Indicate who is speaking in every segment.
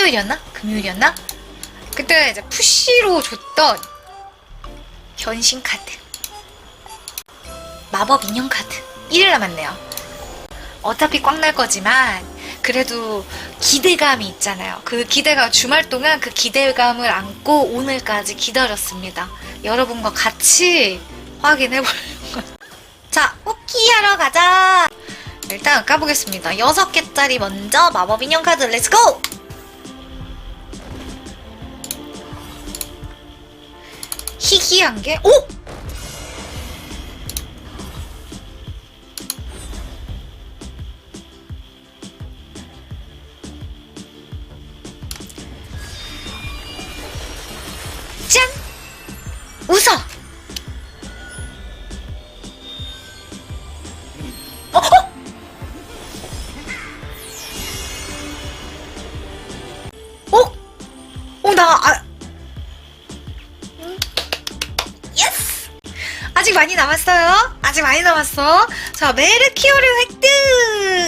Speaker 1: 토요일이었나? 금요일이었나? 그때 이제 푸시로 줬던 변신 카드. 마법 인형 카드. 1일 남았네요. 어차피 꽉날 거지만, 그래도 기대감이 있잖아요. 그 기대가 주말 동안 그 기대감을 안고 오늘까지 기다렸습니다. 여러분과 같이 확인해보려고. 자, 뽑기 하러 가자! 일단 까보겠습니다. 6개짜리 먼저 마법 인형 카드 렛츠고! 희귀한 게, 오! 짠! 웃어! 어? 어? 어? 어, 나, 아. 아직 많이 남았어요. 아직 많이 남았어. 자, 메르키오르 획득!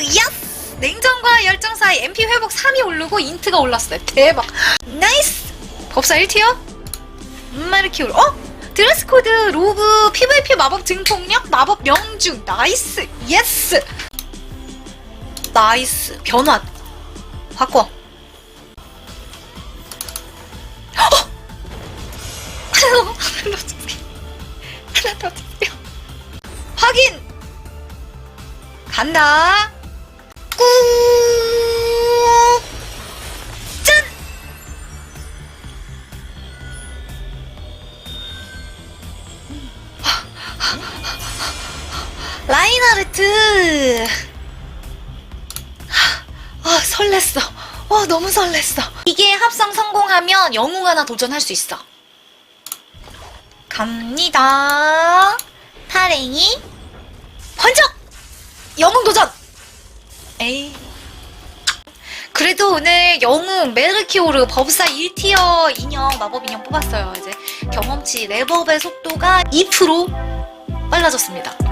Speaker 1: 예스! 냉정과 열정 사이 MP 회복 3이 오르고 인트가 올랐어요. 대박. 나이스! 법사 1티어? 메르키오르. 어? 드레스 코드, 로브, PVP 마법 증폭력, 마법 명중. 나이스! 예스! 나이스. 변환. 바꿔. 더 주세요. 확인! 간다. 꾹! 짠! 라인하르트! 아, 설렜어. 와, 너무 설렜어. 이게 합성 성공하면 영웅 하나 도전할 수 있어. 갑니다. 타랭이 번쩍! 영웅 도전! 에이. 그래도 오늘 영웅 메르키오르 법사 1티어 인형 마법 인형 뽑았어요. 이제 경험치 레버업의 속도가 2% 빨라졌습니다.